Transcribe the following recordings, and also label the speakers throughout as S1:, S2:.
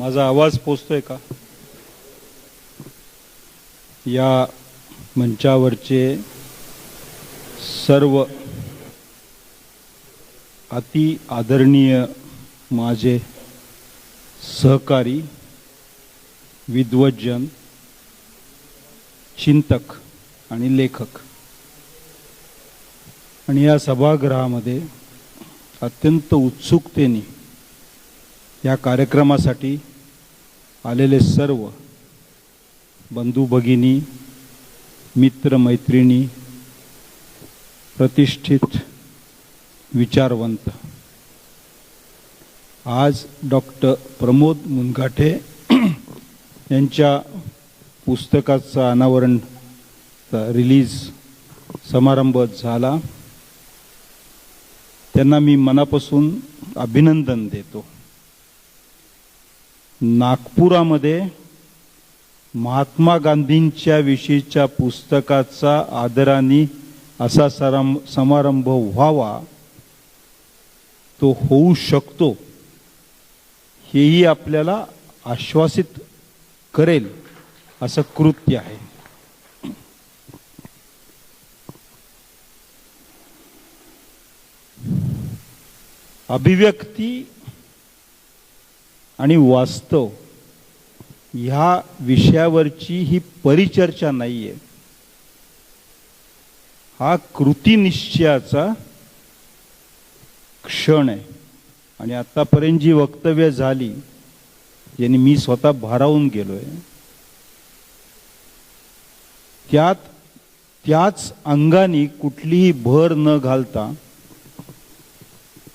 S1: माझा आवाज पोचतोय का? या मंचावरचे सर्व अति आदरणीय माझे सहकारी विद्वज्जन चिंतक आणि लेखक. आणि या सभागृहामध्ये अत्यंत उत्सुकतेने या कार्यक्रमासाठी आलेले सर्व बंधू भगिनी मित्र मैत्रिणी प्रतिष्ठित विचारवंत. आज डॉक्टर प्रमोद मुनघाटे यांच्या पुस्तकाचं अनावरण रिलीज समारंभ झाला. त्यांना मी मनापासून अभिनंदन देतो. नागपुरामध्ये महात्मा गांधींच्या विषयीच्या पुस्तकाचा आदराने असा सराम समारंभ व्हावा तो होऊ शकतो हेही आपल्याला आश्वासित करेल असं कृत्य आहे. अभिव्यक्ती आणि वास्तव ह्या विषयावरची ही परिचर्चा नाही आहे हा कृतीनिश्चयाचा क्षण आहे. आणि आतापर्यंत जी वक्तव्य झाली ज्यांनी मी स्वतः भारावून गेलोय. त्यात त्याच अंगाने कुठलीही भर न घालता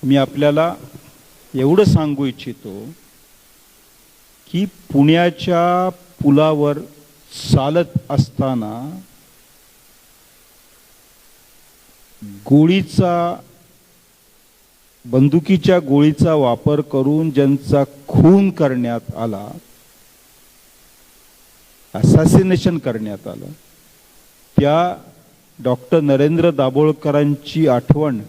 S1: मी आपल्याला एवढं सांगू इच्छितो की पुण्याच्या पुलावर चालत असताना गोळीचा बंदुकीच्या गोळीचा वापर करून ज्यांचा खून करण्यात आला असॅसिनेशन करण्यात आलं त्या डॉक्टर नरेंद्र दाभोळकरांची आठवण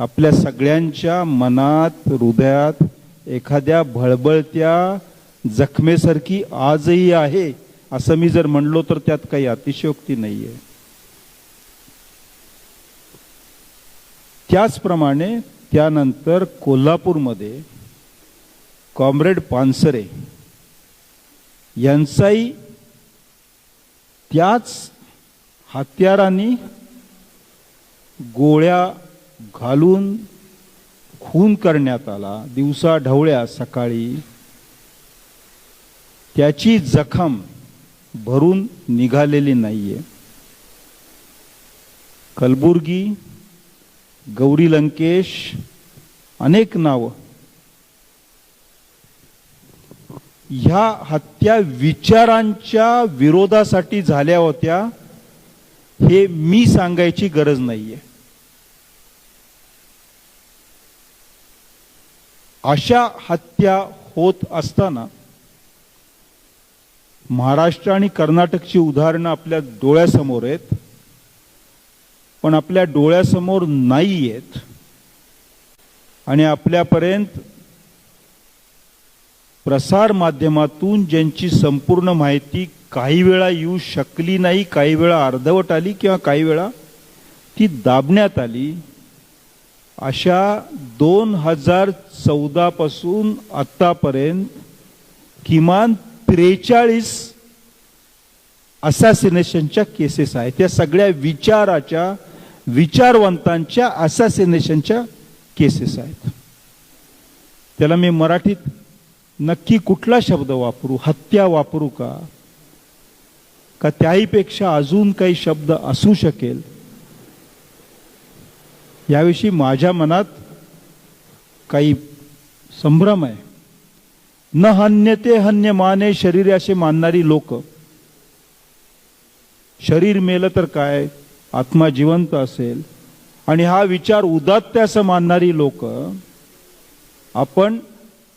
S1: आपल्या सगळ्यांच्या मनात हृदयात एखाद्या भळबळत्या जखमेसारखी आजही आहे असं मी जर म्हणलो तर त्यात काही अतिशयोक्ती नाही आहे त्याचप्रमाणे त्यानंतर कोल्हापूरमध्ये कॉम्रेड पानसरे यांचाही त्याच हत्यारांनी गोळ्या घालून खून करण्यात आला दिवसा ढवळ्या सकाळी. त्याची जखम भरून निघालेली नाहीये. कलबुर्गी गौरी लंकेश अनेक नावं. ह्या हत्या विचारांच्या विरोधासाठी झाल्या होत्या हे मी सांगायची गरज नाहीये. अशा हत्या होत असताना महाराष्ट्र आणि कर्नाटकची उदाहरणं आपल्या डोळ्यासमोर आहेत पण आपल्या डोळ्यासमोर नाही आहेत. आणि आपल्यापर्यंत प्रसार माध्यमातून ज्यांची संपूर्ण माहिती काही वेळा येऊ शकली नाही काही वेळा अर्धवट आली किंवा काही वेळा ती दाबण्यात आली अशा दोन हजार चौदापासून आत्तापर्यंत किमान त्रेचाळीस असॅसिनेशनच्या केसेस आहेत. त्या सगळ्या विचाराच्या विचारवंतांच्या असॅसिनेशनच्या केसेस आहेत. त्याला मी मराठीत नक्की कुठला शब्द वापरू हत्या वापरू का? का त्याहीपेक्षा अजून काही शब्द असू शकेल? याविषयी माझ्या मनात काही संभ्रम आहे. न हन्यते हन्य माने शरीर असे मानणारी लोक. शरीर मेलं तर काय? आत्मा जिवंत असेल. आणि हा विचार उदात्त असं मानणारी लोक आपण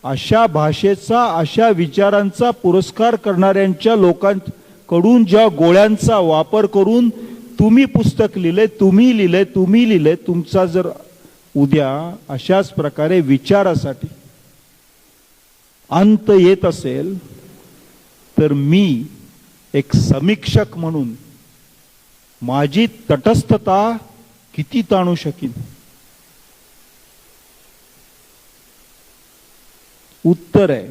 S1: अशा भाषेचा अशा विचारांचा पुरस्कार करणाऱ्यांच्या लोकांकडून ज्या गोळ्यांचा वापर करून तुम्ही पुस्तक लिहिले तुम्ही लिहिले तुम्ही लिहिले तुमचा जर उद्या अशाच प्रकारे विचारासाठी अंत येत असेल तर मी एक समीक्षक म्हणून माझी तटस्थता किती ताणू शकीन? उत्तर आहे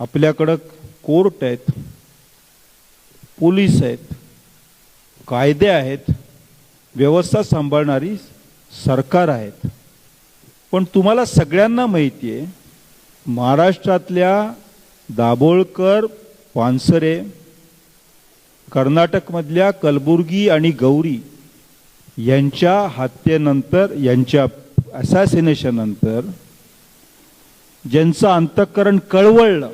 S1: आपल्याकडं कोर्ट आहेत पोलीस आहेत कायदे आहेत व्यवस्था सांभाळणारी सरकार आहेत. पण तुम्हाला सगळ्यांना माहिती आहे महाराष्ट्रातल्या दाभोळकर पानसरे कर्नाटकमधल्या कलबुर्गी आणि गौरी यांच्या हत्येनंतर यांच्या असॅसिनेशन नंतर ज्यांचं अंतःकरण कळवळलं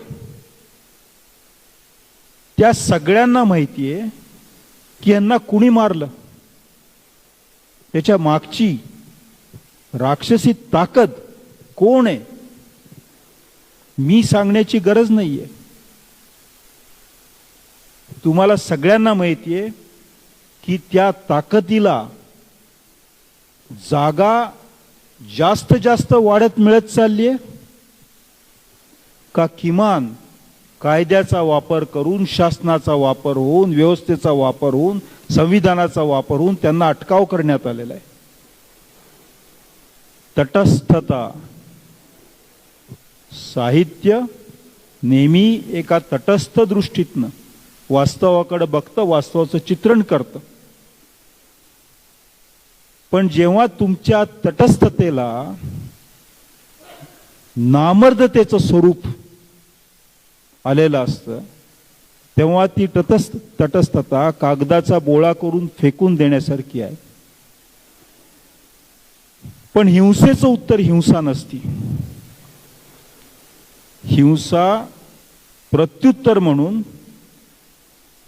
S1: त्या सगळ्यांना माहिती आहे की यांना कुणी मारलं? त्याच्या मागची राक्षसी ताकद कोण आहे? मी सांगण्याची गरज नाहीये. तुम्हाला सगळ्यांना माहिती आहे की त्या ताकदीला जागा जास्त जास्त वाढत मिळत चालली आहे का किमान कायद्याचा वापर करून शासनाचा वापर होऊन व्यवस्थेचा वापर होऊन संविधानाचा वापर होऊन त्यांना अटकाव करण्यात आलेला आहे. तटस्थता साहित्य नेहमी एका तटस्थ दृष्टीतनं वास्तवाकडे बघतं वास्तवाचं चित्रण करतं. पण जेव्हा तुमच्या तटस्थतेला नामर्दतेचं स्वरूप आलेलं असतं. तेव्हा ती तटस्थ तटस्थता कागदाचा बोळा करून फेकून देण्यासारखी आहे. पण हिंसेचं उत्तर हिंसा नसती. हिंसा प्रत्युत्तर म्हणून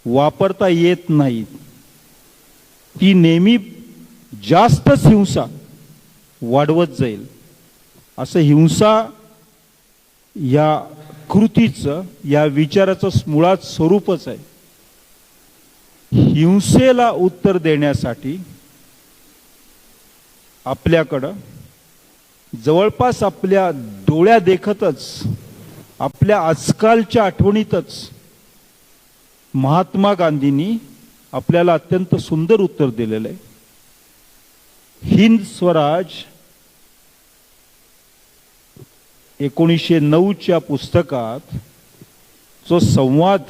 S1: वापरता येत नाही. ती नेहमी जास्तच हिंसा वाढवत जाईल. असं हिंसा या कृतीचं या विचाराचं मुळात स्वरूपच आहे. हिंसेला उत्तर देण्यासाठी आपल्याकडं जवळपास आपल्या डोळ्या देखतच आपल्या आजकालच्या आठवणीतच महात्मा गांधींनी आपल्याला अत्यंत सुंदर उत्तर दिलेलं आहे. हिंद स्वराज एकोणीसशे नऊच्या पुस्तकात जो संवाद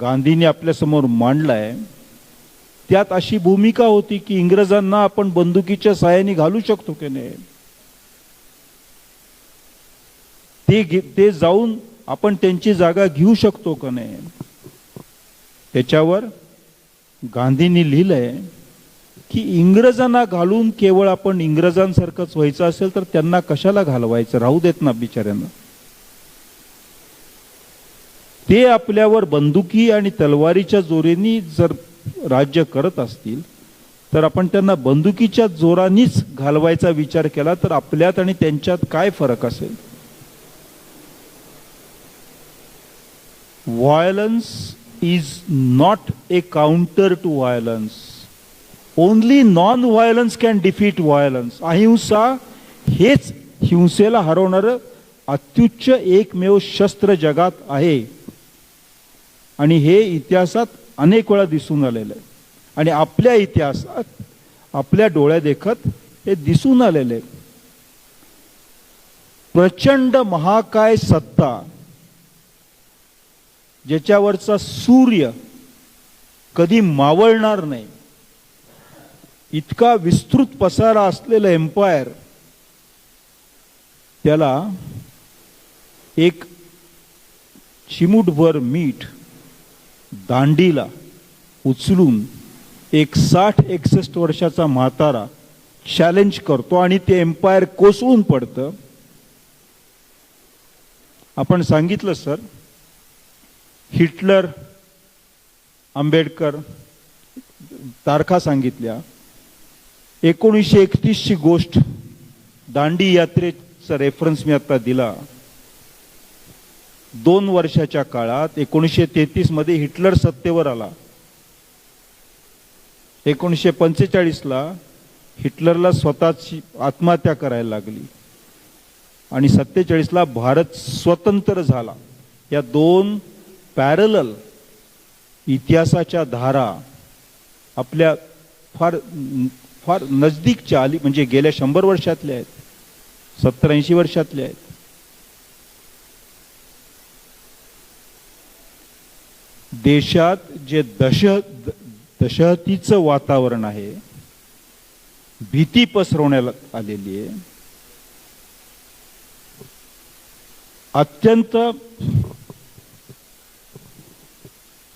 S1: गांधींनी आपल्यासमोर मांडलाय त्यात अशी भूमिका होती की इंग्रजांना आपण बंदुकीच्या साहाय्याने घालू शकतो की नाही? ते ते जाऊन आपण त्यांची जागा घेऊ शकतो का नाही? त्याच्यावर गांधींनी लिहिलंय की इंग्रजांना घालून केवळ आपण इंग्रजांसारखंच व्हायचं असेल तर त्यांना कशाला घालवायचं? राहू देत ना बिचाऱ्यांना. ते आपल्यावर बंदुकी आणि तलवारीच्या जोरेनी जर राज्य करत असतील तर आपण त्यांना बंदुकीच्या जोरानीच घालवायचा विचार केला तर आपल्यात आणि त्यांच्यात काय फरक असेल? Violence is not a counter to violence only non violence can defeat violence अहिंसा हेच हिंसेला हरवणारं अत्युच्च एकमेव शस्त्र जगात आहे. आणि हे इतिहासात अनेक वेळा दिसून आलेलं आहे. आणि आपल्या इतिहासात आपल्या डोळ्या देखत हे दिसून आलेले प्रचंड महाकाय सत्ता ज्याच्यावरचा सूर्य कधी मावळणार नाही इतका विस्तृत पसारा असलेलं एम्पायर त्याला एक चिमूटभर मीठ दांडीला उचलून एक साठ एकसष्ट वर्षाचा म्हातारा चॅलेंज करतो आणि ते एम्पायर कोसळून पडतं. आपण सांगितलं सर हिटलर आंबेडकर तारखा सांगितल्या. एकोणीसशे एकतीसची गोष्ट दांडी यात्रेचा रेफरन्स मी आता दिला. दोन वर्षाच्या काळात एकोणीसशे तेहतीसमध्ये हिटलर सत्तेवर आला. एकोणीसशे पंचेचाळीसला हिटलरला स्वतःची आत्महत्या करायला लागली. आणि सत्तेचाळीसला भारत स्वतंत्र झाला. या दोन पॅरलल इतिहासाच्या धारा आपल्या फार फार नजदीकच्या आली म्हणजे गेल्या शंभर वर्षातल्या आहेत. सत्तर ऐंशी वर्षातल्या आहेत. देशात जे दश दशहतीचं वातावरण आहे भीती पसरवण्यात आलेली आहे. अत्यंत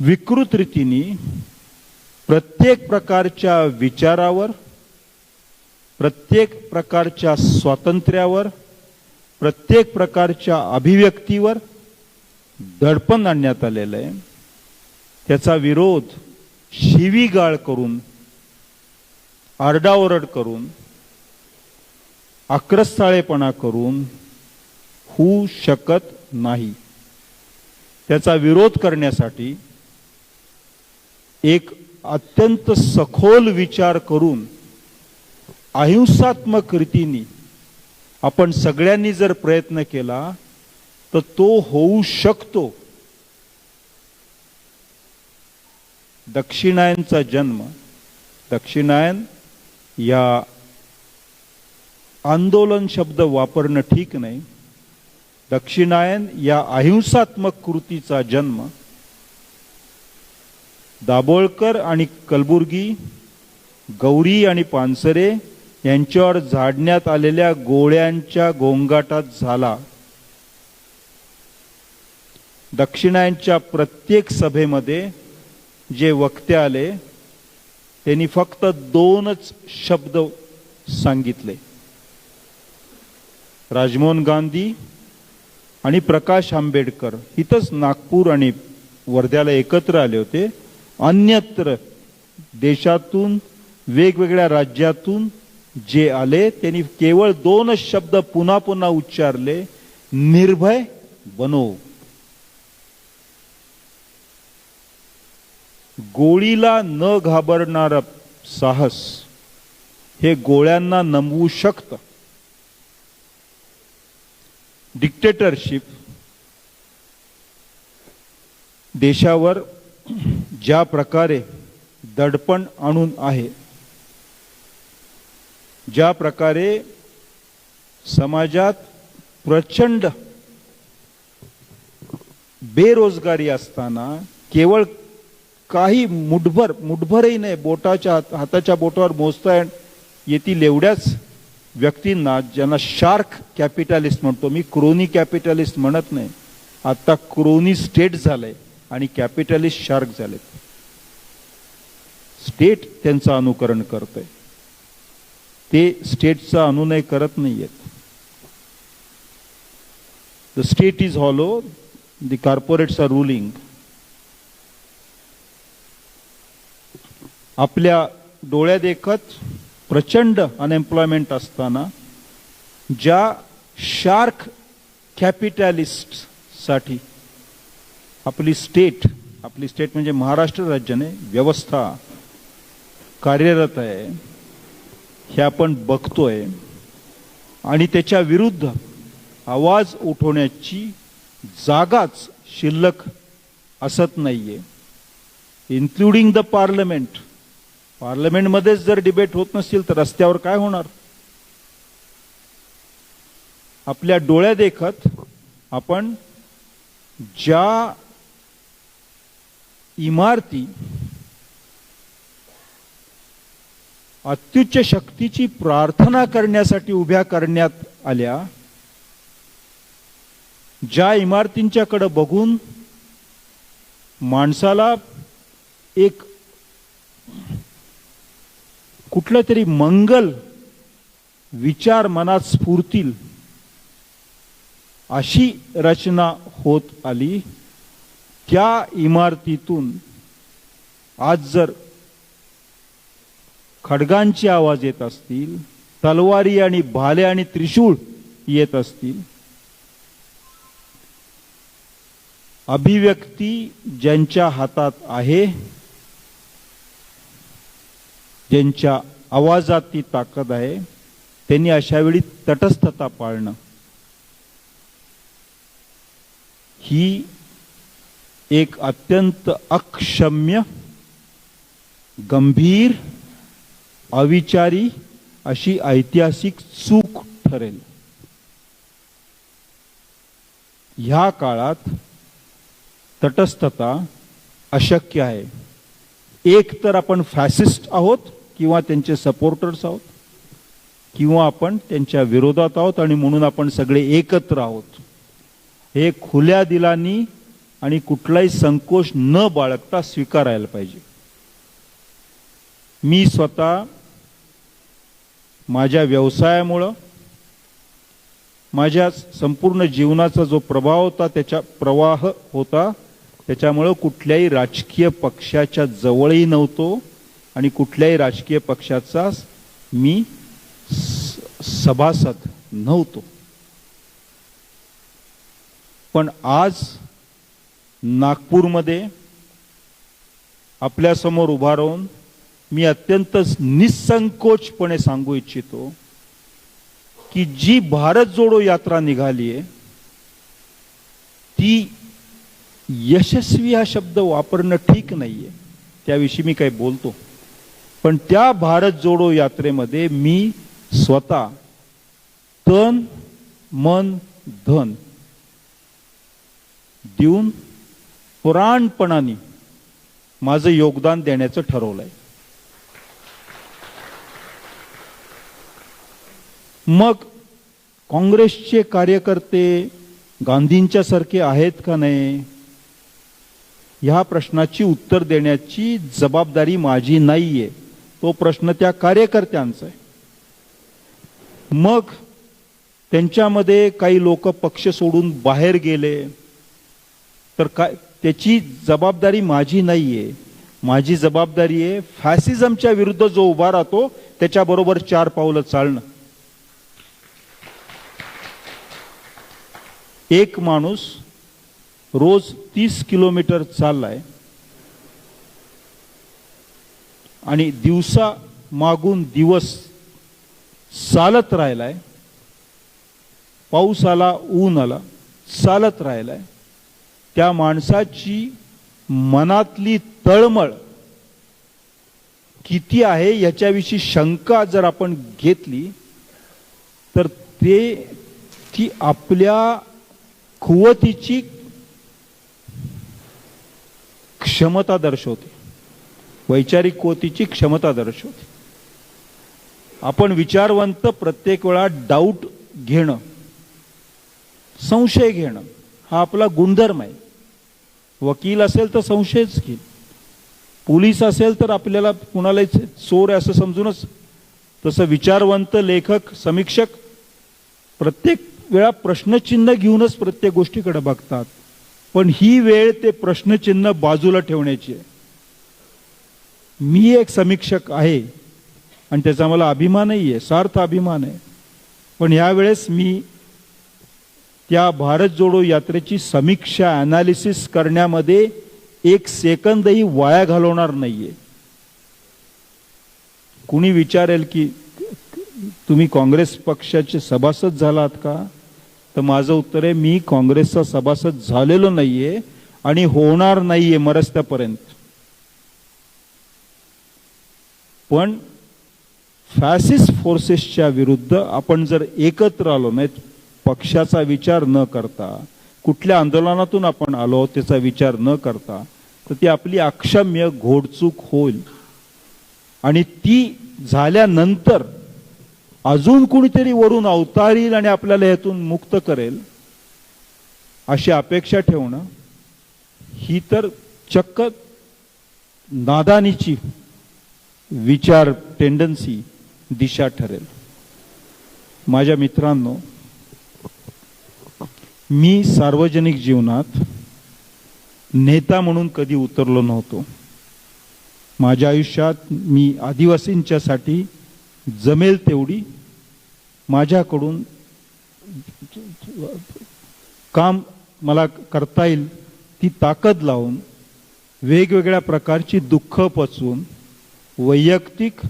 S1: विकृत रीतीने प्रत्येक प्रकारच्या विचारावर प्रत्येक प्रकारच्या स्वातंत्र्यावर प्रत्येक प्रकारच्या अभिव्यक्तीवर दडपण आणण्यात आलेलं आहे. त्याचा विरोध शिवीगाळ करून आरडाओरड करून आक्रस्ताळेपणा करून होऊ शकत नाही. त्याचा विरोध करण्यासाठी एक अत्यंत सखोल विचार करून अहिंसात्मक रीतीने आपण सगळ्यांनी जर प्रयत्न केला तर तो होऊ शकतो. दक्षिणायनचा जन्म दक्षिणायन या आंदोलन शब्द वापरणं ठीक नाही. दक्षिणायन या अहिंसात्मक कृतीचा जन्म दाभोळकर आणि कलबुर्गी गौरी आणि पानसरे यांच्यावर झाडण्यात आलेल्या गोळ्यांच्या गोंगाटात झाला. दक्षिणायनच्या प्रत्येक सभेमध्ये जे वक्ते आले त्यांनी फक्त दोनच शब्द सांगितले. राजमोहन गांधी आणि प्रकाश आंबेडकर इथंच नागपूर आणि वर्ध्याला एकत्र आले होते. अन्यत्र देशातून वेगवेगळ्या राज्यातून जे आले त्यांनी केवळ दोनच शब्द पुन्हा पुन्हा उच्चारले निर्भय बनो. गोळीला न घाबरणार साहस हे गोळ्यांना नमवू शकतं. डिक्टेटरशिप देशावर ज्या प्रकारे दडपण आणून आहे ज्या प्रकारे समाजात प्रचंड बेरोजगारी असताना केवळ काही मुठभर मुठभरही नाही बोटाच्या हाताच्या बोटावर मोजता येतील एवढ्याच व्यक्तींना ज्यांना शार्क कॅपिटलिस्ट म्हणतो. मी क्रोनी कॅपिटलिस्ट म्हणत नाही. आता क्रोनी स्टेट झालंय आणि कॅपिटलिस्ट शार्क झालेत. स्टेट त्यांचं अनुकरण करतंय. ते स्टेटचा अनुनय करत नाहीयेत. The state is hollow the corporates are ruling आपल्या डोळ्या देखत प्रचंड अनएम्प्लॉयमेंट असताना ज्या शार्क कॅपिटॅलिस्टसाठी आपली स्टेट आपली स्टेट म्हणजे महाराष्ट्र राज्याने व्यवस्था कार्यरत आहे हे आपण बघतोय. आणि त्याच्या विरुद्ध आवाज उठवण्याची जागाच शिल्लक असत नाहीये. इन्क्लुडिंग द पार्लमेंट पार्लमेंटमध्येच जर डिबेट होत नसतील तर रस्त्यावर काय होणार? आपल्या डोळ्या देखत आपण ज्या इमारती अत्युच्च शक्तीची प्रार्थना करण्यासाठी उभ्या करण्यात आल्या. ज्या इमारतींच्याकडे बघून माणसाला एक कुठलं तरी मंगल विचार मनात स्फुरतील अशी रचना होत आली. त्या इमारतीतून आज जर खडगांचे आवाज येत असतील तलवारी आणि भाले आणि त्रिशूळ येत असतील. अभिव्यक्ती ज्यांच्या हातात आहे ज्यांच्या आवाजात ती ताकद आहे त्यांनी अशा वेळी तटस्थता पाळणं. ही एक अत्यंत अक्षम्य गंभीर अविचारी अशी ऐतिहासिक चूक ठरेल. ह्या काळात तटस्थता अशक्य आहे. एक तर आपण फॅसिस्ट आहोत किंवा त्यांचे सपोर्टर्स आहोत किंवा आपण त्यांच्या विरोधात आहोत आणि म्हणून आपण सगळे एकत्र आहोत. हे खुल्या दिलानी आणि कुठलाही संकोच न बाळगता स्वीकारायला पाहिजे. मी स्वतः माझ्या व्यवसायामुळं माझ्या संपूर्ण जीवनाचा जो प्रभाव होता त्याच्या प्रवाह होता त्याच्यामुळं कुठल्याही राजकीय पक्षाच्या जवळही नव्हतो आणि कुठल्याही राजकीय पक्षाचा मी सभासद नव्हतो. पण आज नागपूरमध्ये आपल्यासमोर उभा राहून मी अत्यंत निसंकोचपणे सांगू इच्छितो की जी भारत जोडो यात्रा निघाली आहे ती यशस्वी हा शब्द वापरणं ठीक नाही आहे त्याविषयी मी काही बोलतो. पण त्या भारत जोडो यात्रेमध्ये मी स्वतः तन मन धन देऊन पुराणपणाने माझं योगदान देण्याचं ठरवलं आहे मग काँग्रेसचे कार्यकर्ते गांधींच्या सारखे आहेत का नाही? ह्या प्रश्नाची उत्तर देण्याची जबाबदारी माझी नाहीये. तो प्रश्न त्या कार्यकर्त्यांचा आहे. मग त्यांच्यामध्ये काही लोक पक्ष सोडून बाहेर गेले. तर काय त्याची जबाबदारी माझी नाहीये. माझी जबाबदारी आहे फॅसिझमच्या विरुद्ध जो उभा राहतो त्याच्याबरोबर चार पावलं चालणं. एक माणूस रोज तीस किलोमीटर चाललाय आणि दिवसा मागून दिवस चालत राहिलाय. पाऊस आला ऊन आला चालत राहिलाय. त्या माणसाची मनातली तळमळ किती आहे याच्याविषयी शंका जर आपण घेतली तर ते ती आपल्या कुवतीची क्षमता दर्शवते. वैचारिक कुवतीची क्षमता दर्शवते. आपण विचारवंत प्रत्येक वेळा डाऊट घेणं संशय घेणं हा आपला गुणधर्म आहे. वकील असेल तर संशयच घेईल. पोलीस असेल तर आपल्याला कुणालाही चोर आहे असं समजूनच. तसं विचारवंत लेखक समीक्षक प्रत्येक वेळा प्रश्नचिन्ह घेऊनच प्रत्येक गोष्टीकडे बघतात. पण ही वेळ ते प्रश्नचिन्ह बाजूला ठेवण्याची आहे. मी एक समीक्षक आहे आणि त्याचा मला अभिमानही आहे सार्थ अभिमान आहे. पण यावेळेस मी त्या भारत जोडो यात्रेची समीक्षा अनालिसिस करण्यामध्ये एक सेकंदही वाया घालवणार नाहीये. कुणी विचारेल की तुम्ही काँग्रेस पक्षाचे सभासद झालात का? तर माझं उत्तर आहे मी काँग्रेसचा सभासद झालेलो नाहीये आणि होणार नाहीये मरस्त्यापर्यंत. पण फॅसिस्ट फोर्सेसच्या विरुद्ध आपण जर एकत्र आलो नाही पक्षाचा विचार न करता कुठल्या आंदोलनातून आपण आलो त्याचा विचार न करता तर ती आपली अक्षम्य घोडचूक होईल. आणि ती झाल्यानंतर अजून कुणीतरी वरून अवतारील आणि आपल्याला यातून मुक्त करेल अशी अपेक्षा ठेवणं ही तर चक्क नादानीची विचार टेंडन्सी दिशा ठरेल. माझ्या मित्रांनो मी सार्वजनिक जीवनात नेता म्हणून कधी उतरलो नव्हतो. माझ्या आयुष्यात मी आदिवासींच्यासाठी जमेल तेवढी माझ्याकडून काम मला करता येईल ती ताकद लावून वेगवेगळ्या प्रकारची दुःख पचवून वैयक्तिक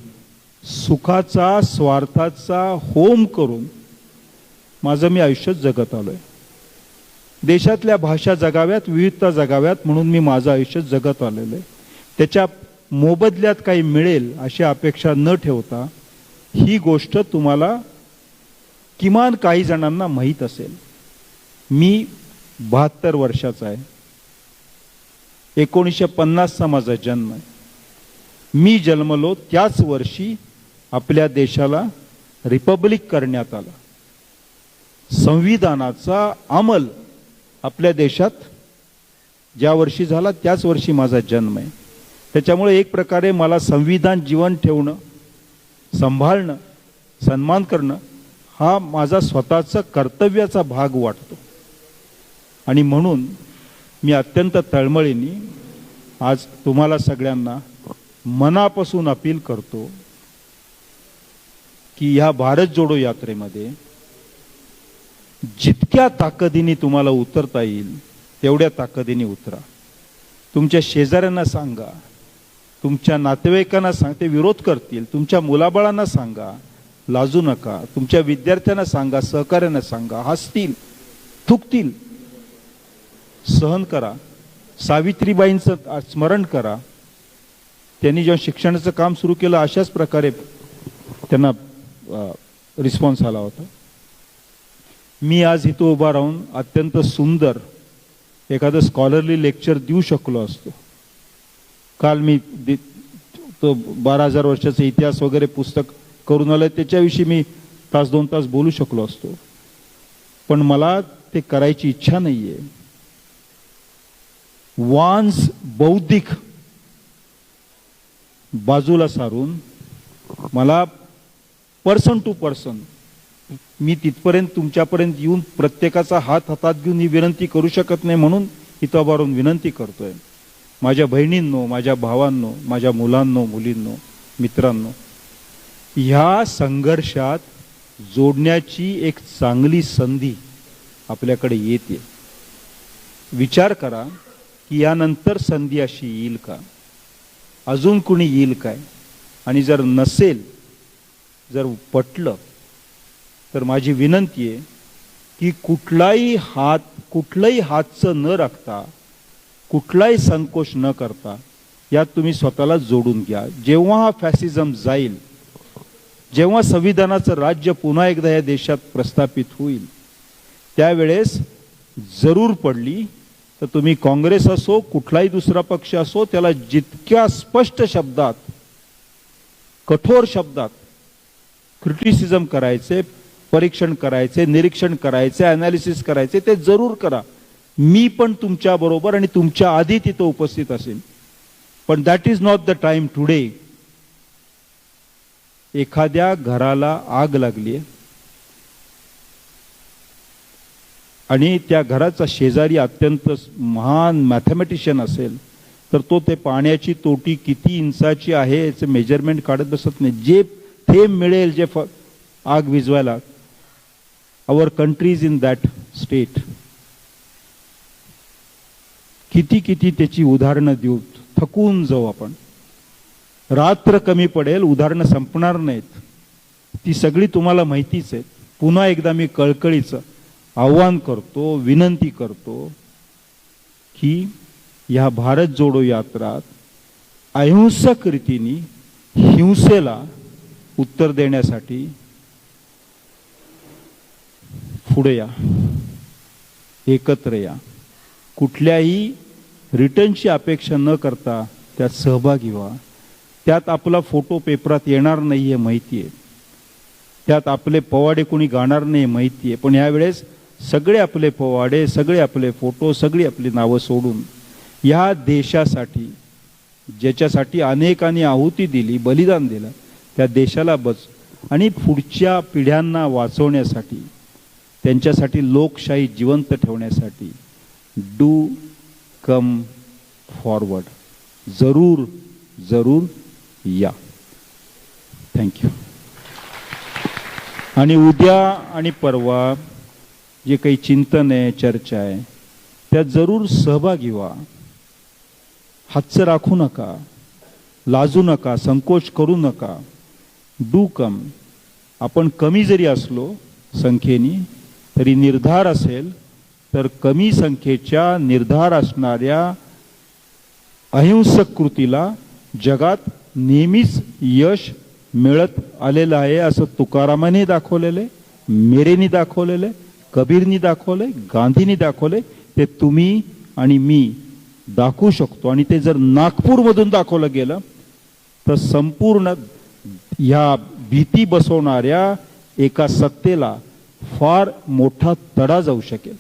S1: सुखाचा स्वार्थाचा होम करून माझं मी आयुष्य जगत आलो आहे देशातल्या भाषा जगाव्यात विविधता जगाव्यात म्हणून मी माझं आयुष्य जगत आलेलं आहे. त्याच्या मोबदल्यात काही मिळेल अशी अपेक्षा न ठेवता ही गोष्ट तुम्हाला किमान काही जणांना माहीत असेल. मी बहात्तर वर्षाचा आहे. एकोणीसशे पन्नासचा माझा जन्म आहे. मी जन्मलो त्याच वर्षी आपल्या देशाला रिपब्लिक करण्यात आला. संविधानाचा अंमल आपल्या देशात ज्या वर्षी झाला त्याच वर्षी माझा जन्म आहे. त्याच्यामुळे एक प्रकारे मला संविधान जीवन ठेवणं सांभाळणं सन्मान करणं हा माझा स्वतःचा कर्तव्याचा भाग वाटतो. आणि म्हणून मी अत्यंत तळमळीने आज तुम्हाला सगळ्यांना मनापासून अपील करतो की ह्या भारत जोडो यात्रेमध्ये जितक्या ताकदीने तुम्हाला उतरता येईल तेवढ्या ताकदीने उतरा. तुमच्या शेजाऱ्यांना सांगा तुमच्या नातेवाईकांना सांग ते विरोध करतील. तुमच्या मुलाबाळांना सांगा. लाजू नका. तुमच्या विद्यार्थ्यांना सांगा. सहकार्यांना सांगा. हसतील. थुकतील. सहन करा. सावित्रीबाईंचं स्मरण करा. त्यांनी जेव्हा शिक्षणाचं काम सुरू केलं अशाच प्रकारे त्यांना रिस्पॉन्स आला होता. मी आज इथं उभा राहून अत्यंत सुंदर एखादं स्कॉलरली लेक्चर देऊ शकलो असतो. काल मी दि- तो बारा हजार वर्षाचा इतिहास वगैरे पुस्तक करून आलं त्याच्याविषयी मी तास दोन तास बोलू शकलो असतो. पण मला ते करायची इच्छा नाहीये. वान्स बौद्धिक बाजूला सारून मला पर्सन टू पर्सन मी तिथपर्यंत तुमच्यापर्यंत येऊन प्रत्येकाचा हात हातात घेऊन ही विनंती करू शकत नाही म्हणून इथं उभारून विनंती करतोय. माझ्या बहिणींनो माझ्या भावांनो माझ्या मुलांनो मुलींनो मित्रांनो ह्या संघर्षात जोडण्याची एक चांगली संधी आपल्याकडे येते. विचार करा की यानंतर संधी अशी येईल का? अजून कुणी येईल काय? आणि जर नसेल जर पटलं तर माझी विनंती आहे की कुठलाही हात कुठलंही हातचं न राखता कुठलाही संकोच न करता यात तुम्ही स्वतःला जोडून घ्या. जेव्हा हा फॅसिझम जाईल जेव्हा संविधानाचं राज्य पुन्हा एकदा या देशात प्रस्थापित होईल त्यावेळेस जरूर पडली तर तुम्ही काँग्रेस असो कुठलाही दुसरा पक्ष असो त्याला जितक्या स्पष्ट शब्दात कठोर शब्दात क्रिटिसिझम करायचे परीक्षण करायचे निरीक्षण करायचे अनालिसिस करायचे ते जरूर करा. मी पण तुमच्या बरोबर आणि तुमच्या आधी तिथं उपस्थित असेल पण that is not the time today एखाद्या घराला आग लागली आणि त्या घराचा शेजारी अत्यंत महान मॅथमॅटिशियन असेल तर तो ते पाण्याची तोटी किती इंचाची आहे याचे मेजरमेंट काढत बसत नाही. जे थेंब मिळेल जे फ- आग विजवायला our countries in that state किती किती त्याची उदाहरणं देऊ? थकून जाऊ आपण. रात्र कमी पडेल उदाहरणं संपणार नाहीत. ती सगळी तुम्हाला माहितीच आहेत. पुन्हा एकदा मी कळकळीचं आव्हान करतो विनंती करतो की या भारत जोडो यात्रात अहिंसक रीतीने हिंसेला उत्तर देण्यासाठी पुढे या. एकत्र या. कुठल्याही रिटर्नची अपेक्षा न करता त्यात सहभागी व्हा. त्यात आपला फोटो पेपरात येणार नाही हे माहिती आहे. त्यात आपले पवाडे कोणी गाणार नाही माहिती आहे. पण यावेळेस सगळे आपले पवाडे सगळे आपले फोटो सगळी आपली नावं सोडून या देशासाठी ज्याच्यासाठी अनेकांनी आहुती दिली बलिदान दिलं त्या देशाला बच आणि पुढच्या पिढ्यांना वाचवण्यासाठी त्यांच्यासाठी लोकशाही जिवंत ठेवण्यासाठी डू कम फॉरवर्ड जरूर जरूर या. थँक्यू आणि उद्या आणि परवा जे काही चिंतन आहे चर्चा आहे त्यात जरूर सहभागी व्हा. हातचं राखू नका लाजू नका संकोच करू नका. डू कम आपण कमी जरी असलो संख्येनी तरी निर्धार असेल तर कमी संख्येच्या निर्धार असणाऱ्या अहिंसक कृतीला जगात नेहमीच यश मिळत आलेलं आहे असं तुकारामाने दाखवलेलं आहे मेरेनी दाखवलेलं आहे कबीरनी दाखवलंय गांधींनी दाखवले ते तुम्ही आणि मी दाखवू शकतो. आणि ते जर नागपूरमधून दाखवलं गेलं तर संपूर्ण ह्या भीती बसवणाऱ्या एका सत्तेला फार मोठा तडा जाऊ शकेल.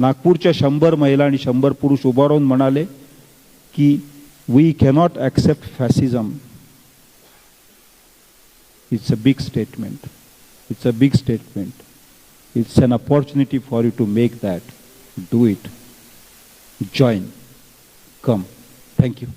S1: नागपूरच्या शंभर महिला आणि शंभर पुरुष उभा राहून म्हणाले की we cannot accept fascism it's a big statement it's a big statement it's an opportunity for you to make that do it join come Thank you.